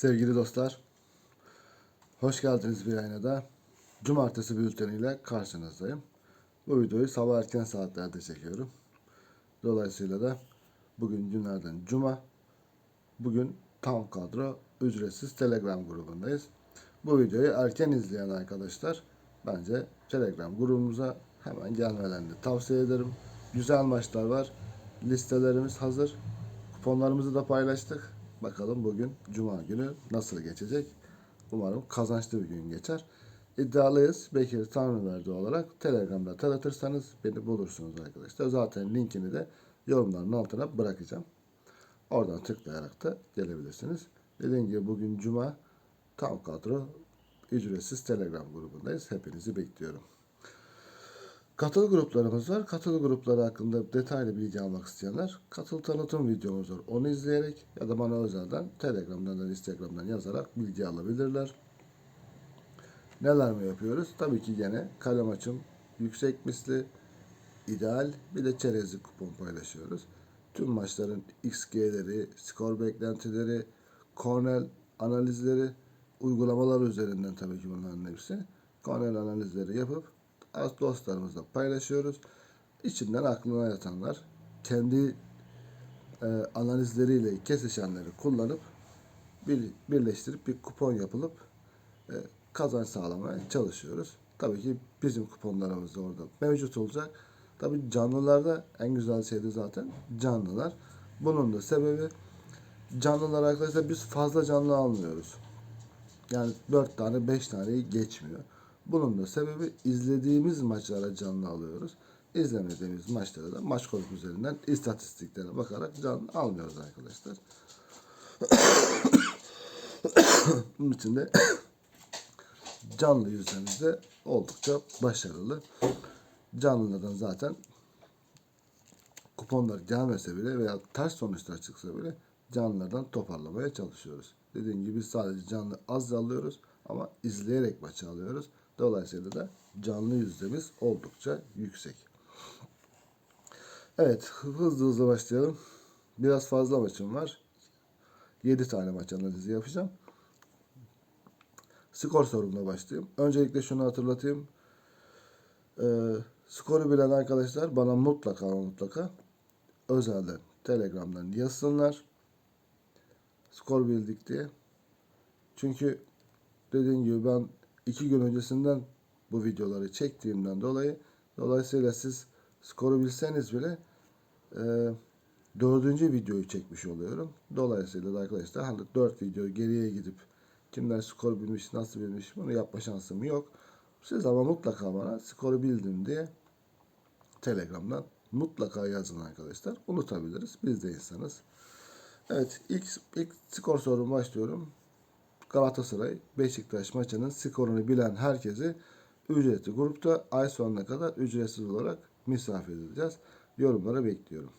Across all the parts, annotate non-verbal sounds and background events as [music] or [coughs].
Sevgili dostlar, hoş geldiniz bir ayına da. Cumartesi bülteniyle karşınızdayım. Bu videoyu sabah erken saatlerde çekiyorum. Dolayısıyla da bugün günlerden cuma. Bugün tam kadro ücretsiz Telegram grubundayız. Bu videoyu erken izleyen arkadaşlar bence Telegram grubumuza hemen gelmelerini tavsiye ederim. Güzel maçlar var. Listelerimiz hazır. Kuponlarımızı da paylaştık. Bakalım bugün Cuma günü nasıl geçecek? Umarım kazançlı bir gün geçer. İddialıyız. Bekir Tanrıverdi olarak Telegram'da tanıtırsanız beni bulursunuz arkadaşlar. Zaten linkini de yorumların altına bırakacağım. Oradan tıklayarak da gelebilirsiniz. Dediğim gibi bugün Cuma tam kadro ücretsiz Telegram grubundayız. Hepinizi bekliyorum. Katıl gruplarımız var. Katıl grupları hakkında detaylı bilgi almak isteyenler katıl tanıtım videomuz var. Onu izleyerek ya da bana özelden Telegram'dan da Instagram'dan yazarak bilgi alabilirler. Neler mi yapıyoruz? Tabii ki gene kalem açım, yüksek misli, ideal bir de çerezlik kupon paylaşıyoruz. Tüm maçların XG'leri, skor beklentileri, kornel analizleri, uygulamalar üzerinden tabii ki bunların hepsi. Kornel analizleri yapıp dostlarımızla paylaşıyoruz. İçinden aklına yatanlar kendi e, analizleriyle kesişenleri kullanıp bir, birleştirip bir kupon yapılıp e, kazanç sağlamaya çalışıyoruz. Tabii ki bizim kuponlarımız da orada mevcut olacak. Tabii canlılarda en güzel şey de zaten canlılar. Bunun da sebebi canlılar arkadaşlar biz fazla canlı almıyoruz. Yani 4 tane 5 taneyi geçmiyor. Bunun da sebebi izlediğimiz maçlara canlı alıyoruz. İzlemediğimiz maçlara da maç konusu üzerinden istatistiklere bakarak canlı almıyoruz arkadaşlar. [coughs] Bunun için de [coughs] canlı yüzlerimizde oldukça başarılı. Canlılardan zaten kuponlar gelmese bile veya ters sonuçlar çıksa bile canlılardan toparlamaya çalışıyoruz. Dediğim gibi sadece canlı az alıyoruz ama izleyerek maçı alıyoruz. Dolayısıyla da canlı yüzdemiz oldukça yüksek. Evet hızlı hızlı başlayalım. Biraz fazla maçım var. 7 tane maç analizi yapacağım. Skor sorumla başlayayım. Öncelikle şunu hatırlatayım. Ee, skoru bilen arkadaşlar bana mutlaka mutlaka özelden Telegram'dan yazsınlar. Skor bildik diye. Çünkü dediğim gibi ben iki gün öncesinden bu videoları çektiğimden dolayı dolayısıyla siz skoru bilseniz bile e, dördüncü videoyu çekmiş oluyorum. Dolayısıyla da arkadaşlar hani dört video geriye gidip kimler skor bilmiş, nasıl bilmiş bunu yapma şansım yok. Siz ama mutlaka bana skoru bildim diye Telegram'dan mutlaka yazın arkadaşlar. Unutabiliriz. Biz de insanız. Evet ilk, ilk skor sorum başlıyorum. Galatasaray Beşiktaş maçının skorunu bilen herkesi ücretli grupta ay sonuna kadar ücretsiz olarak misafir edeceğiz. Yorumları bekliyorum.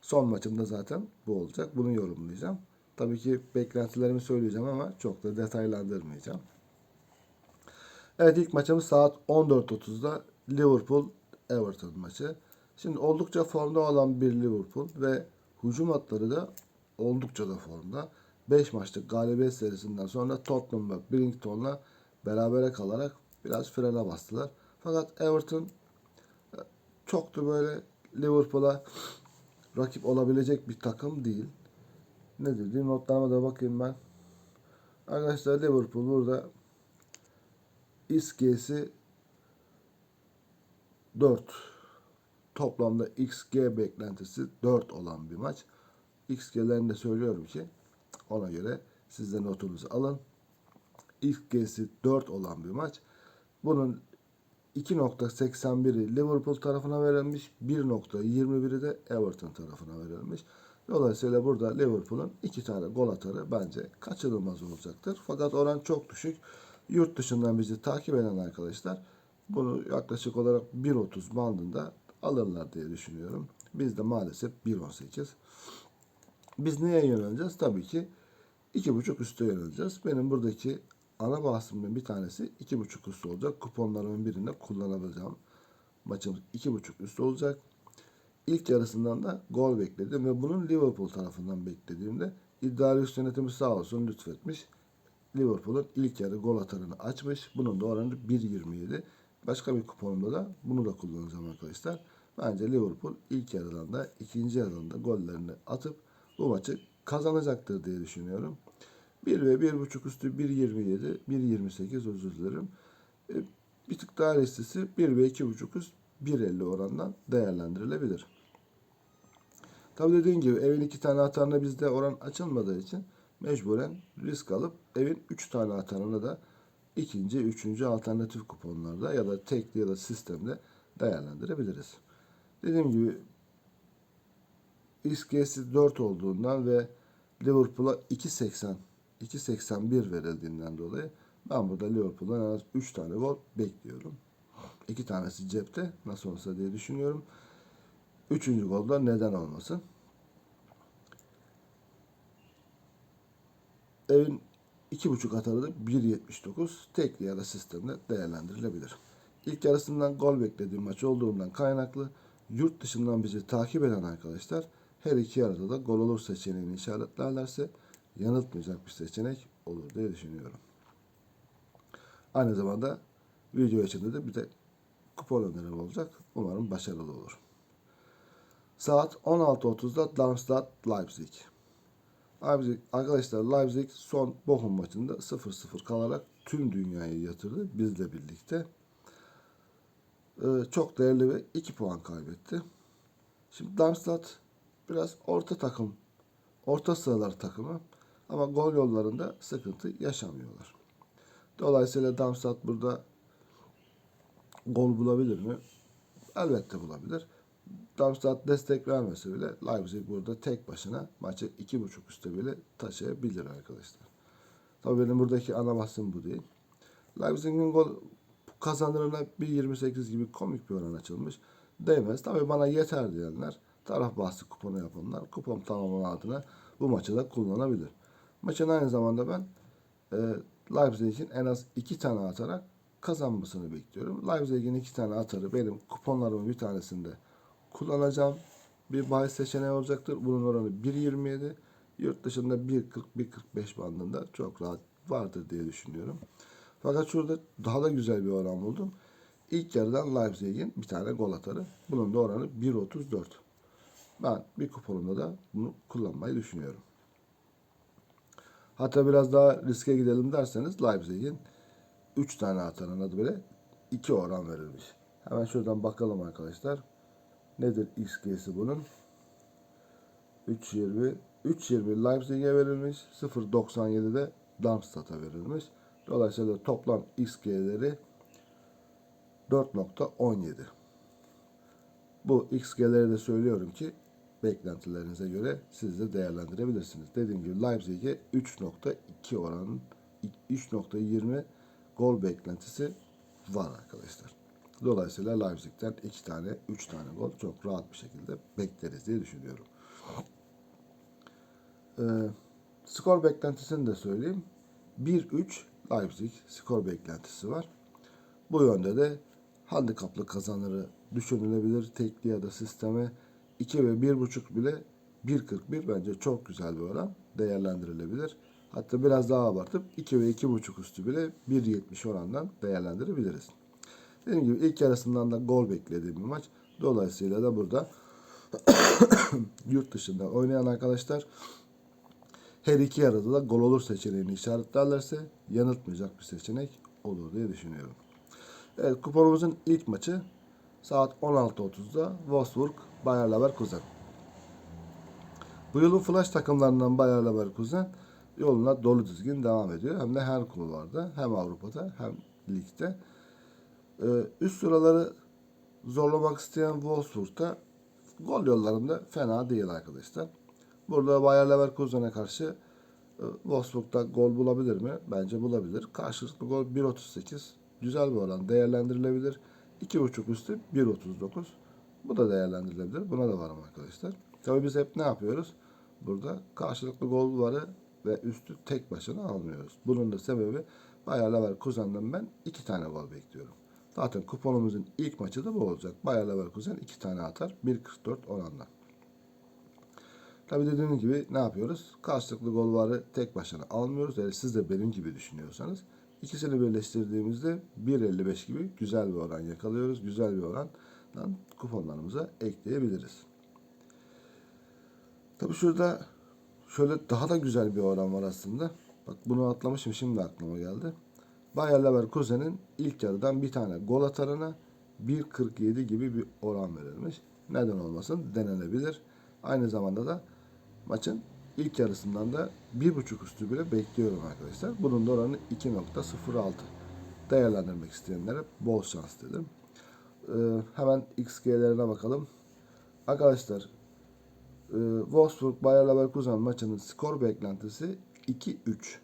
Son maçımda zaten bu olacak. Bunu yorumlayacağım. Tabii ki beklentilerimi söyleyeceğim ama çok da detaylandırmayacağım. Evet ilk maçımız saat 14.30'da Liverpool Everton maçı. Şimdi oldukça formda olan bir Liverpool ve hücum hatları da oldukça da formda. 5 maçlık galibiyet serisinden sonra Tottenham ve Brighton'la berabere kalarak biraz frene bastılar. Fakat Everton e, çok da böyle Liverpool'a rakip olabilecek bir takım değil. Ne dediğim notlarıma da bakayım ben. Arkadaşlar Liverpool burada XG'si 4. Toplamda XG beklentisi 4 olan bir maç. XG'lerini de söylüyorum ki ona göre siz de notunuzu alın. XG'si 4 olan bir maç. Bunun 2.81'i Liverpool tarafına verilmiş. 1.21'i de Everton tarafına verilmiş. Dolayısıyla burada Liverpool'un iki tane gol atarı bence kaçınılmaz olacaktır. Fakat oran çok düşük. Yurt dışından bizi takip eden arkadaşlar bunu yaklaşık olarak 1.30 bandında alırlar diye düşünüyorum. Biz de maalesef 1.18. Biz neye yöneleceğiz? Tabii ki 2.5 üste yöneleceğiz. Benim buradaki ana bahsimden bir tanesi 2.5 üstü olacak. Kuponlarımın birinde kullanabileceğim. Maçımız 2.5 üstü olacak. İlk yarısından da gol bekledim ve bunun Liverpool tarafından beklediğimde İddialus yönetimi sağ olsun lütfetmiş. Liverpool'un ilk yarı gol atarını açmış. Bunun da oranı 1.27. Başka bir kuponumda da bunu da kullanacağım arkadaşlar. Bence Liverpool ilk yarıdan da ikinci yarıdan da gollerini atıp bu maçı kazanacaktır diye düşünüyorum. 1 ve 1.5 üstü 1.27, 1.28 özür dilerim. E, Bir tık daha listesi 1 ve 2.5 üst 1.50 orandan değerlendirilebilir. Tabii dediğim gibi evin iki tane atarına bizde oran açılmadığı için mecburen risk alıp evin üç tane atarını da ikinci, üçüncü alternatif kuponlarda ya da tekli ya da sistemde değerlendirebiliriz. Dediğim gibi XG'si 4 olduğundan ve Liverpool'a 2.80 2.81 verildiğinden dolayı ben burada Liverpool'dan en az 3 tane gol bekliyorum. 2 tanesi cepte nasıl olsa diye düşünüyorum. Üçüncü golda neden olmasın? Evin iki buçuk atarı da 1.79 tekli ya da sistemde değerlendirilebilir. İlk yarısından gol beklediğim maç olduğundan kaynaklı yurt dışından bizi takip eden arkadaşlar her iki yarıda da gol olur seçeneğini işaretlerlerse yanıltmayacak bir seçenek olur diye düşünüyorum. Aynı zamanda video içinde de bir de kupon önerim olacak. Umarım başarılı olur. Saat 16.30'da Darmstadt Leipzig. Leipzig arkadaşlar Leipzig son Bochum maçında 0-0 kalarak tüm dünyayı yatırdı bizle birlikte. Ee, çok değerli ve 2 puan kaybetti. Şimdi Darmstadt biraz orta takım, orta sıralar takımı ama gol yollarında sıkıntı yaşamıyorlar. Dolayısıyla Darmstadt burada gol bulabilir mi? Elbette bulabilir. Darmstadt destek vermese bile Leipzig burada tek başına maçı iki buçuk üstte bile taşıyabilir arkadaşlar. Tabii benim buradaki ana bahsim bu değil. Leipzig'in gol kazanırına 1.28 gibi komik bir oran açılmış. Değmez. Tabii bana yeter diyenler, taraf bahsi kuponu yapanlar kupon tamamlama adına bu maçı da kullanabilir. Maçın aynı zamanda ben e, Leipzig'in en az iki tane atarak kazanmasını bekliyorum. Leipzig'in iki tane atarı benim kuponlarımın bir tanesinde kullanacağım bir bahis seçeneği olacaktır. Bunun oranı 1.27. Yurt dışında 1.40-1.45 bandında çok rahat vardır diye düşünüyorum. Fakat şurada daha da güzel bir oran buldum. İlk yarıdan Leipzig'in bir tane gol atarı. Bunun da oranı 1.34. Ben bir kuponumda da bunu kullanmayı düşünüyorum. Hatta biraz daha riske gidelim derseniz Leipzig'in 3 tane atanın adı bile 2 oran verilmiş. Hemen şuradan bakalım arkadaşlar. Nedir XG'si bunun? 3.20 3.20 Leipzig'e verilmiş. 0.97'de Darmstadt'a verilmiş. Dolayısıyla toplam XG'leri 4.17. Bu XG'leri de söylüyorum ki beklentilerinize göre siz de değerlendirebilirsiniz. Dediğim gibi Leipzig'e 3.2 oranın 3.20 gol beklentisi var arkadaşlar. Dolayısıyla Leipzig'ten 2 tane, 3 tane gol çok rahat bir şekilde bekleriz diye düşünüyorum. Ee, skor beklentisini de söyleyeyim. 1-3 Leipzig skor beklentisi var. Bu yönde de handikaplı kazanırı düşünülebilir. Tekli ya da sisteme 2 ve 1.5 bile 1.41 bence çok güzel bir oran değerlendirilebilir. Hatta biraz daha abartıp 2 ve 2.5 üstü bile 1.70 orandan değerlendirebiliriz. Dediğim gibi ilk yarısından da gol beklediğim bir maç. Dolayısıyla da burada [coughs] yurt dışında oynayan arkadaşlar her iki yarıda da gol olur seçeneğini işaretlerlerse yanıltmayacak bir seçenek olur diye düşünüyorum. Evet kuponumuzun ilk maçı saat 16.30'da Wolfsburg Bayer Leverkusen. Bu yılın flash takımlarından Bayer Leverkusen yoluna dolu dizgin devam ediyor. Hem de her kulvarda hem Avrupa'da hem ligde. Ee, üst sıraları zorlamak isteyen Wolfsburg'da gol yollarında fena değil arkadaşlar. Burada Bayer Leverkusen'e karşı e, Wolfsburg'da gol bulabilir mi? Bence bulabilir. Karşılıklı gol 1.38. Güzel bir oran değerlendirilebilir. 2.5 üstü 1.39. Bu da değerlendirilebilir. Buna da varım arkadaşlar. Tabii biz hep ne yapıyoruz? Burada karşılıklı gol varı ve üstü tek başına almıyoruz. Bunun da sebebi Bayer Leverkusen'den ben 2 tane gol bekliyorum. Zaten kuponumuzun ilk maçı da bu olacak. Bayer Leverkusen 2 tane atar. 1.44 oranla. Tabi dediğim gibi ne yapıyoruz? Karşılıklı gol varı tek başına almıyoruz. Eğer siz de benim gibi düşünüyorsanız ikisini birleştirdiğimizde 1.55 gibi güzel bir oran yakalıyoruz. Güzel bir orandan kuponlarımıza ekleyebiliriz. Tabi şurada şöyle daha da güzel bir oran var aslında. Bak bunu atlamışım şimdi aklıma geldi. Bayer Leverkusen'in ilk yarıdan bir tane gol atarına 1.47 gibi bir oran verilmiş. Neden olmasın denenebilir. Aynı zamanda da maçın ilk yarısından da 1.5 üstü bile bekliyorum arkadaşlar. Bunun da oranı 2.06. Değerlendirmek isteyenlere bol şans dedim. Ee, hemen XG'lerine bakalım. Arkadaşlar e, Wolfsburg Bayer Leverkusen maçının skor beklentisi 2-3.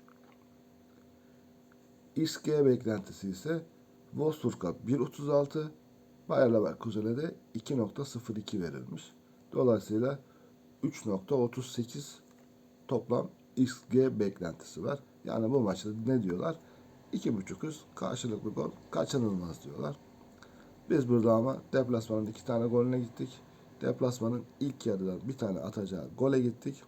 XG beklentisi ise Wolfsburg'a 1.36, Bayer Leverkusen'e de 2.02 verilmiş. Dolayısıyla 3.38 toplam XG beklentisi var. Yani bu maçta ne diyorlar? 2.5 üst karşılıklı gol kaçınılmaz diyorlar. Biz burada ama deplasmanın iki tane golüne gittik. Deplasmanın ilk yarıdan bir tane atacağı gole gittik.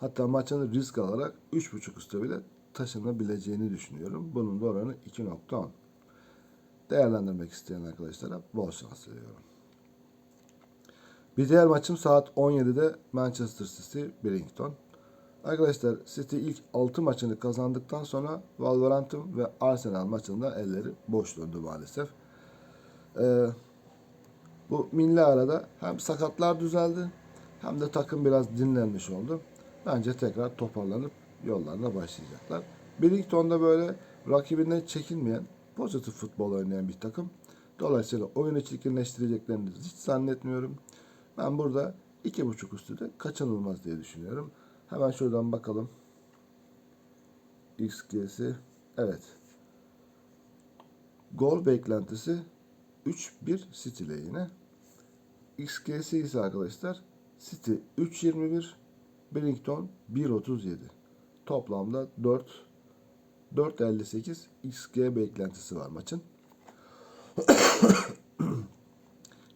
Hatta maçın risk alarak 3.5 üstte bile taşınabileceğini düşünüyorum. Bunun da oranı 2.10. Değerlendirmek isteyen arkadaşlara bol şans diliyorum. Bir diğer maçım saat 17'de Manchester City Brighton. Arkadaşlar City ilk 6 maçını kazandıktan sonra Wolverhampton ve Arsenal maçında elleri boş döndü maalesef. Ee, bu milli arada hem sakatlar düzeldi hem de takım biraz dinlenmiş oldu. Bence tekrar toparlanıp yollarına başlayacaklar. Brighton'da böyle rakibinden çekinmeyen, pozitif futbol oynayan bir takım. Dolayısıyla oyunu çirkinleştireceklerini hiç zannetmiyorum. Ben burada iki buçuk üstü de kaçınılmaz diye düşünüyorum. Hemen şuradan bakalım. XG'si. Evet. Gol beklentisi 3-1 City lehine. XG'si ise arkadaşlar City 3.21 Bennington 1.37. Toplamda 4 4.58 XG beklentisi var maçın. [coughs]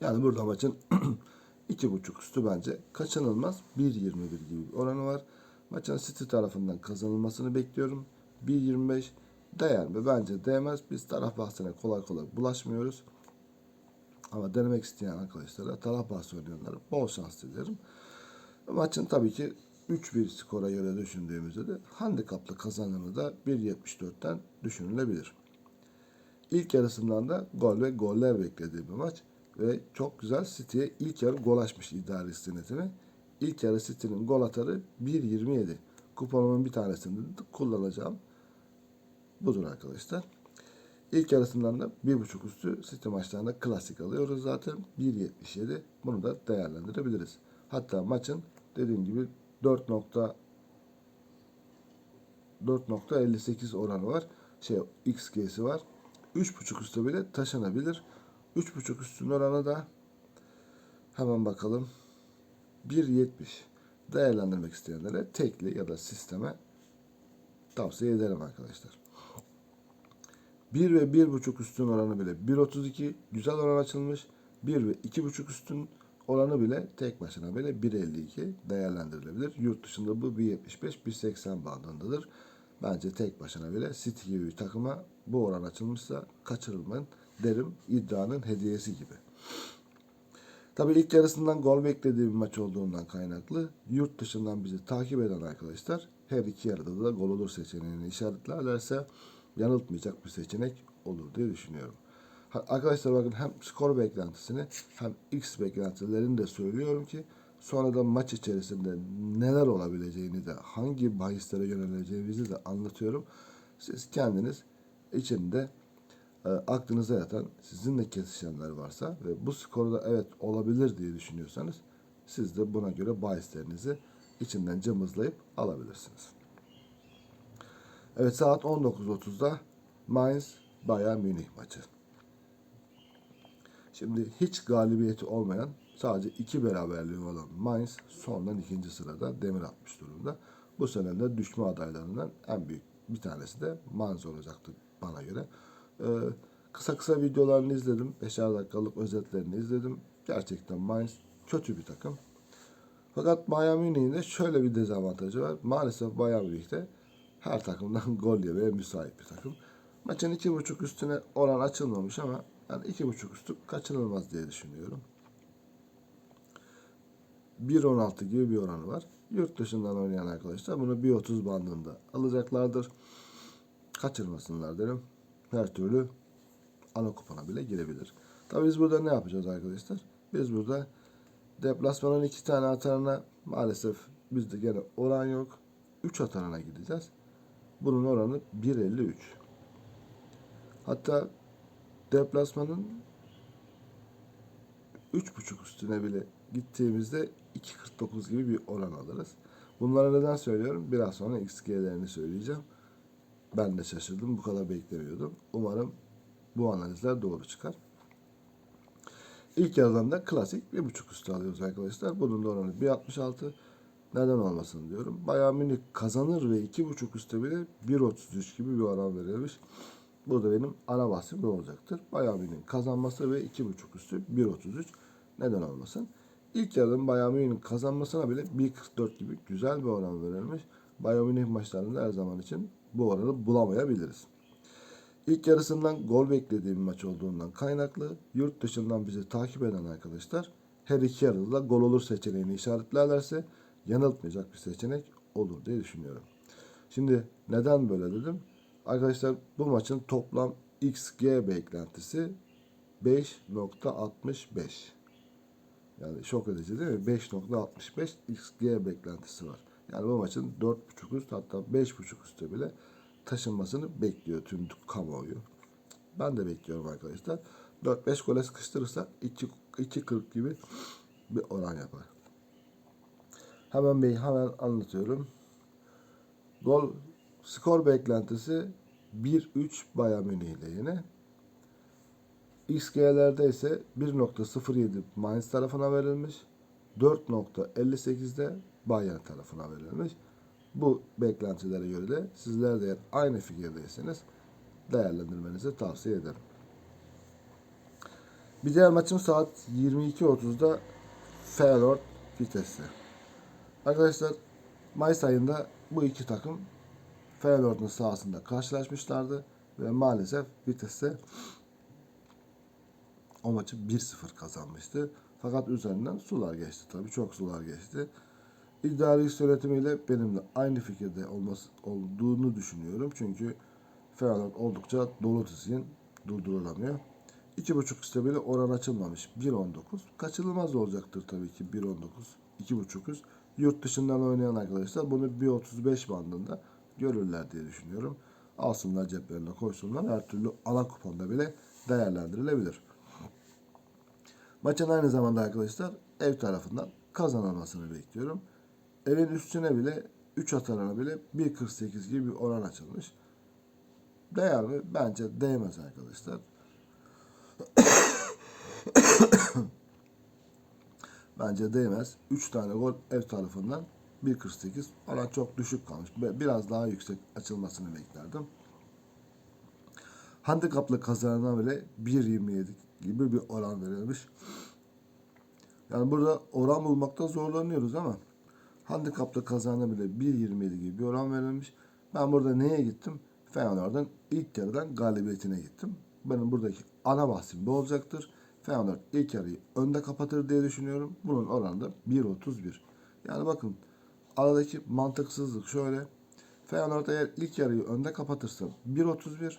yani burada maçın [coughs] 2.5 üstü bence kaçınılmaz 1.21 gibi bir oranı var. Maçın City tarafından kazanılmasını bekliyorum. 1.25 değer mi? Bence değmez. Biz taraf bahsine kolay kolay bulaşmıyoruz. Ama denemek isteyen arkadaşlara taraf bahsi oynayanlara bol şans dilerim. Maçın tabii ki 3-1 skora göre düşündüğümüzde de handikaplı kazanımı da 1.74'ten düşünülebilir. İlk yarısından da gol ve goller beklediği bir maç ve çok güzel City'ye ilk yarı gol açmış idare istinetini. İlk yarı City'nin gol atarı 1.27. Kuponumun bir tanesini de kullanacağım. Budur arkadaşlar. İlk yarısından da 1.5 üstü City maçlarında klasik alıyoruz zaten. 1.77 bunu da değerlendirebiliriz. Hatta maçın dediğim gibi 4 nokta 4.58 oranı var. Şey XG'si var. 3.5 üstü bile taşınabilir. 3.5 üstün oranı da hemen bakalım. 1.70 değerlendirmek isteyenlere tekli ya da sisteme tavsiye ederim arkadaşlar. 1 ve 1.5 üstün oranı bile 1.32 güzel oran açılmış. 1 ve 2.5 üstün oranı bile tek başına bile 1.52 değerlendirilebilir. Yurt dışında bu 1.75 1.80 bandındadır. Bence tek başına bile City gibi bir takıma bu oran açılmışsa kaçırılmayın derim iddianın hediyesi gibi. Tabii ilk yarısından gol beklediği bir maç olduğundan kaynaklı yurt dışından bizi takip eden arkadaşlar her iki yarıda da gol olur seçeneğini işaretlerlerse yanıltmayacak bir seçenek olur diye düşünüyorum. Arkadaşlar bakın hem skor beklentisini hem X beklentilerini de söylüyorum ki sonra da maç içerisinde neler olabileceğini de hangi bahislere yöneleceğimizi de anlatıyorum. Siz kendiniz içinde e, aklınıza yatan sizinle kesişenler varsa ve bu skorda evet olabilir diye düşünüyorsanız siz de buna göre bahislerinizi içinden cımbızlayıp alabilirsiniz. Evet saat 19.30'da Mainz Bayern Münih maçı. Şimdi hiç galibiyeti olmayan sadece iki beraberliği olan Mainz sondan ikinci sırada demir atmış durumda. Bu sene de düşme adaylarından en büyük bir tanesi de Mainz olacaktı bana göre. Ee, kısa kısa videolarını izledim. Beşer dakikalık özetlerini izledim. Gerçekten Mainz kötü bir takım. Fakat Münih'in de şöyle bir dezavantajı var. Maalesef Münih'te her takımdan [laughs] gol yemeye müsait bir takım. Maçın iki buçuk üstüne oran açılmamış ama yani iki buçuk üstü kaçınılmaz diye düşünüyorum. 1.16 gibi bir oranı var. Yurt dışından oynayan arkadaşlar bunu 1.30 bandında alacaklardır. Kaçırmasınlar derim. Her türlü ana kupona bile girebilir. Tabii biz burada ne yapacağız arkadaşlar? Biz burada deplasmanın iki tane atarına maalesef bizde gene oran yok. 3 atarına gideceğiz. Bunun oranı 1.53. Hatta deplasmanın 3.5 üstüne bile gittiğimizde 2.49 gibi bir oran alırız. Bunları neden söylüyorum? Biraz sonra XG'lerini söyleyeceğim. Ben de şaşırdım. Bu kadar beklemiyordum. Umarım bu analizler doğru çıkar. İlk yarıdan da klasik bir buçuk üstü alıyoruz arkadaşlar. Bunun da oranı 1.66. Neden olmasın diyorum. Bayern Münih kazanır ve iki buçuk üstte bile 1.33 gibi bir oran verilmiş. Bu da benim ana bahsim bu olacaktır. Bayern Münih'in kazanması ve iki buçuk üstü 1.33. Neden olmasın? İlk yarıdan Bayern Münih'in kazanmasına bile 1.44 gibi güzel bir oran verilmiş. Bayern Münih maçlarında her zaman için bu oranı bulamayabiliriz. İlk yarısından gol beklediğim maç olduğundan kaynaklı yurt dışından bizi takip eden arkadaşlar her iki yarıda da gol olur seçeneğini işaretlerlerse yanıltmayacak bir seçenek olur diye düşünüyorum. Şimdi neden böyle dedim? Arkadaşlar bu maçın toplam XG beklentisi 5.65. Yani şok edici değil mi? 5.65 XG beklentisi var. Yani bu maçın 4.5 üst hatta 5.5 üstte bile taşınmasını bekliyor tüm kamuoyu. Ben de bekliyorum arkadaşlar. 4-5 gole sıkıştırırsak 2.40 gibi bir oran yapar. Hemen bey hemen anlatıyorum. Gol skor beklentisi 1-3 Bayern Münih ile yine. XG'lerde ise 1.07 Mainz tarafına verilmiş. 4.58'de Bayern tarafına verilmiş. Bu beklentilere göre de sizler de eğer aynı fikirdeyseniz değerlendirmenizi tavsiye ederim. Bir diğer maçım saat 22.30'da Feyenoord Vitesse. Arkadaşlar Mayıs ayında bu iki takım Feyenoord'un sahasında karşılaşmışlardı ve maalesef Vitesse o maçı 1-0 kazanmıştı. Fakat üzerinden sular geçti tabii çok sular geçti. İdari yönetimiyle benimle aynı fikirde olması olduğunu düşünüyorum. Çünkü Feyenoord oldukça dolu dizgin durdurulamıyor. 2.5 üstte bile oran açılmamış. 1.19. Kaçınılmaz olacaktır tabii ki 1.19. 2.5 üst. Yurt dışından oynayan arkadaşlar bunu 1.35 bandında görürler diye düşünüyorum. Alsınlar ceplerine koysunlar. Her türlü ana kuponda bile değerlendirilebilir. Maçın aynı zamanda arkadaşlar ev tarafından kazanılmasını bekliyorum. Evin üstüne bile 3 atarına bile 1.48 gibi bir oran açılmış. Değer mi? Bence değmez arkadaşlar. Bence değmez. 3 tane gol ev tarafından 1.48 oran çok düşük kalmış. Biraz daha yüksek açılmasını beklerdim. Handikaplı kazanana bile 1.27 gibi bir oran verilmiş. Yani burada oran bulmakta zorlanıyoruz ama handikaplı kazana bile 1.27 gibi bir oran verilmiş. Ben burada neye gittim? Feyenoord'un ilk yarıdan galibiyetine gittim. Benim buradaki ana bahsim bu olacaktır. Feyenoord ilk yarıyı önde kapatır diye düşünüyorum. Bunun oranı da 1.31. Yani bakın aradaki mantıksızlık şöyle. Feyenoord eğer ilk yarıyı önde kapatırsa 1.31.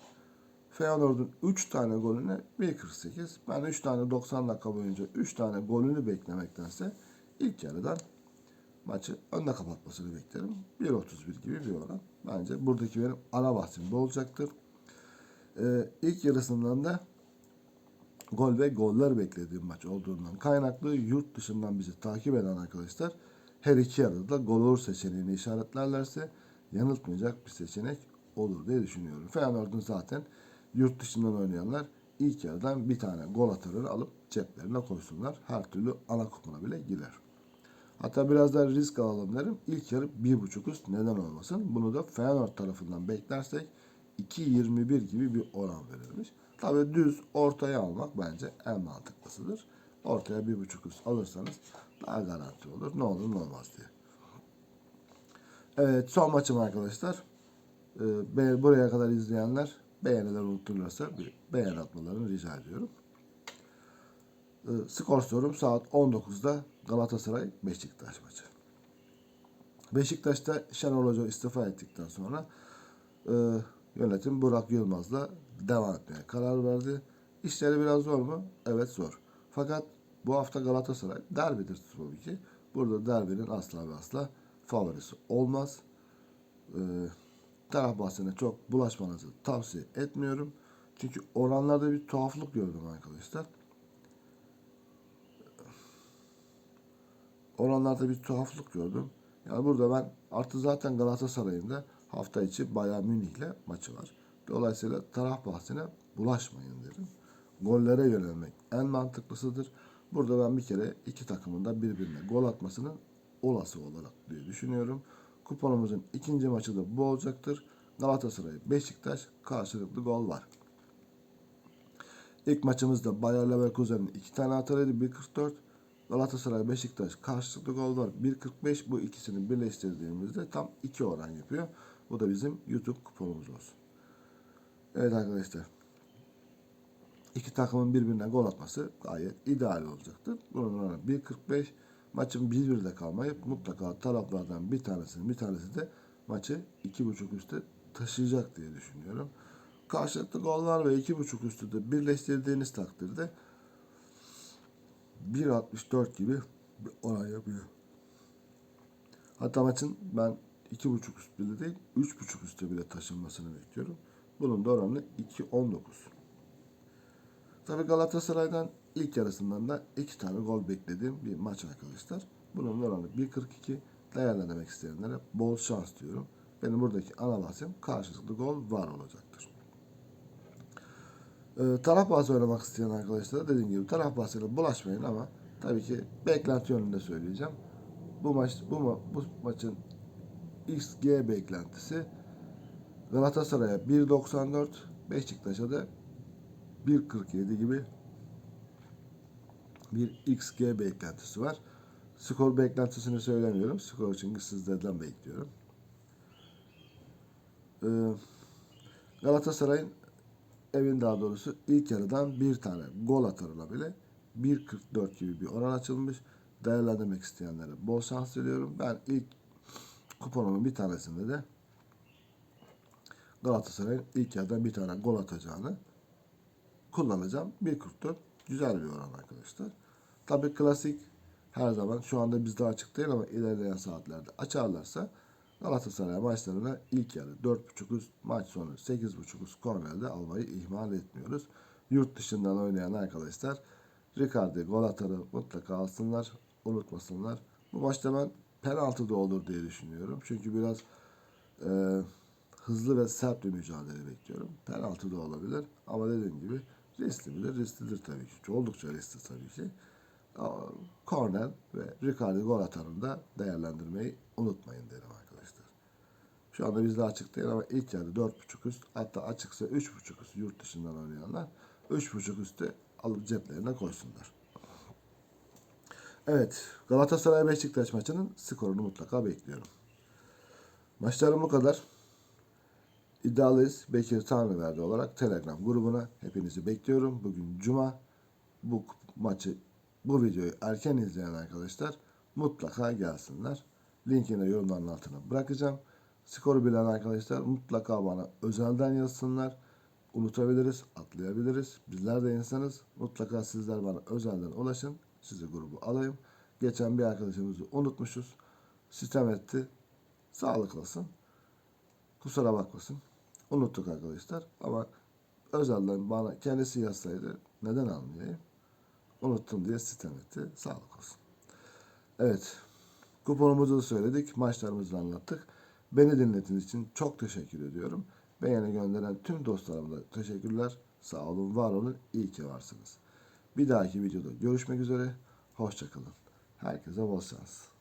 Feyenoord'un 3 tane golüne 1.48. Ben 3 tane 90 dakika boyunca 3 tane golünü beklemektense ilk yarıdan maçı önde kapatmasını beklerim. 1.31 gibi bir oran. Bence buradaki benim ana bahsim bu olacaktır. Ee, ilk yarısından da gol ve goller beklediğim maç olduğundan kaynaklı yurt dışından bizi takip eden arkadaşlar her iki yarıda da gol olur seçeneğini işaretlerlerse yanıltmayacak bir seçenek olur diye düşünüyorum. Feyenoord'un zaten yurt dışından oynayanlar ilk yarıdan bir tane gol atarını alıp ceplerine koysunlar. Her türlü ana kupona bile girer. Hatta biraz daha risk alalım derim. İlk yarı 1.5 üst neden olmasın. Bunu da Feyenoord tarafından beklersek 2.21 gibi bir oran verilmiş. Tabii düz ortaya almak bence en mantıklısıdır. Ortaya 1.5 üst alırsanız daha garanti olur. Ne olur ne olmaz diye. Evet son maçım arkadaşlar. Ee, buraya kadar izleyenler beğenileri unuturlarsa bir beğen atmalarını rica ediyorum. Ee, skor sorum saat 19'da Galatasaray Beşiktaş maçı. Beşiktaş'ta Şenol Hoca istifa ettikten sonra e, yönetim Burak Yılmaz'la devam etmeye karar verdi. İşleri biraz zor mu? Evet zor. Fakat bu hafta Galatasaray derbidir tabii ki. Burada derbinin asla ve asla favorisi olmaz. E, taraf bahsine çok bulaşmanızı tavsiye etmiyorum. Çünkü oranlarda bir tuhaflık gördüm arkadaşlar. Oranlarda bir tuhaflık gördüm. Yani burada ben artı zaten Galatasaray'ın da hafta içi Bayern Münih'le maçı var. Dolayısıyla taraf bahsine bulaşmayın derim. Gollere yönelmek en mantıklısıdır. Burada ben bir kere iki takımın da birbirine gol atmasının olası olarak diye düşünüyorum. Kuponumuzun ikinci maçı da bu olacaktır. Galatasaray Beşiktaş karşılıklı gol var. İlk maçımızda Bayer Leverkusen'in iki tane atarıydı 1.44. Galatasaray Beşiktaş karşılıklı gol var 1.45. Bu ikisini birleştirdiğimizde tam 2 oran yapıyor. Bu da bizim YouTube kuponumuz olsun. Evet arkadaşlar. İki takımın birbirine gol atması gayet ideal olacaktır. Bunun oranı 1.45. Maçın 1-1'de kalmayıp mutlaka taraflardan bir tanesinin bir tanesi de maçı 2.5 üstte taşıyacak diye düşünüyorum. Karşılıklı gollar ve 2.5 üstü de birleştirdiğiniz takdirde 1.64 gibi bir oran yapıyor. Hatta maçın ben 2.5 üst bile değil 3.5 üstte bile taşınmasını bekliyorum. Bunun da oranı 2.19. Tabi Galatasaray'dan ilk yarısından da iki tane gol beklediğim bir maç arkadaşlar. Bunun oranı 1.42. Değerlendirmek isteyenlere bol şans diyorum. Benim buradaki ana bahsim karşılıklı gol var olacaktır. Ee, taraf bahsi oynamak isteyen arkadaşlar dediğim gibi taraf bahsine bulaşmayın ama tabii ki beklenti yönünde söyleyeceğim. Bu maç bu, ma- bu maçın XG beklentisi Galatasaray'a 1.94 Beşiktaş'a da 1.47 gibi bir XG beklentisi var. Skor beklentisini söylemiyorum. Skor çünkü sizlerden bekliyorum. Ee, Galatasaray'ın evin daha doğrusu ilk yarıdan bir tane gol atarına bile 1.44 gibi bir oran açılmış. Değerlendirmek isteyenlere bol şans diliyorum. Ben ilk kuponumun bir tanesinde de Galatasaray'ın ilk yarıdan bir tane gol atacağını kullanacağım. 1.44 güzel bir oran arkadaşlar. Tabii klasik her zaman şu anda bizde açık değil ama ilerleyen saatlerde açarlarsa Galatasaray maçlarına ilk yarı 4.5 üst maç sonu 8.5 üst kornerde almayı ihmal etmiyoruz. Yurt dışından oynayan arkadaşlar Ricardi gol atarı mutlaka alsınlar. Unutmasınlar. Bu maçta ben penaltı da olur diye düşünüyorum. Çünkü biraz e, hızlı ve sert bir mücadele bekliyorum. Penaltı da olabilir. Ama dediğim gibi riskli midir? Risklidir tabii ki. Oldukça riskli tabii ki. Korner ve Ricardi gol atarını da değerlendirmeyi unutmayın derim arkadaşlar. Şu anda bizde açık değil ama ilk yarı 4.5 üst hatta açıksa 3.5 üst yurt dışından oynayanlar 3.5 üstte alıp ceplerine koysunlar. Evet Galatasaray Beşiktaş maçının skorunu mutlaka bekliyorum. Maçlarım bu kadar. İddialıyız Bekir Tanrıverdi olarak Telegram grubuna hepinizi bekliyorum. Bugün Cuma. Bu maçı, bu videoyu erken izleyen arkadaşlar mutlaka gelsinler. Linkini yorumların altına bırakacağım. Skoru bilen arkadaşlar mutlaka bana özelden yazsınlar. Unutabiliriz, atlayabiliriz. Bizler de insanız. Mutlaka sizler bana özelden ulaşın. Sizi grubu alayım. Geçen bir arkadaşımızı unutmuşuz. Sistem etti. Sağlıklasın. Kusura bakmasın. Unuttuk arkadaşlar. Ama özelden bana kendisi yazsaydı neden almayayım? Unuttum diye sistem etti. Sağlık olsun. Evet. Kuponumuzu da söyledik. Maçlarımızı anlattık. Beni dinlediğiniz için çok teşekkür ediyorum. Beğeni gönderen tüm dostlarıma teşekkürler. Sağ olun, var olun. İyi ki varsınız. Bir dahaki videoda görüşmek üzere. Hoşçakalın. Herkese bol şans.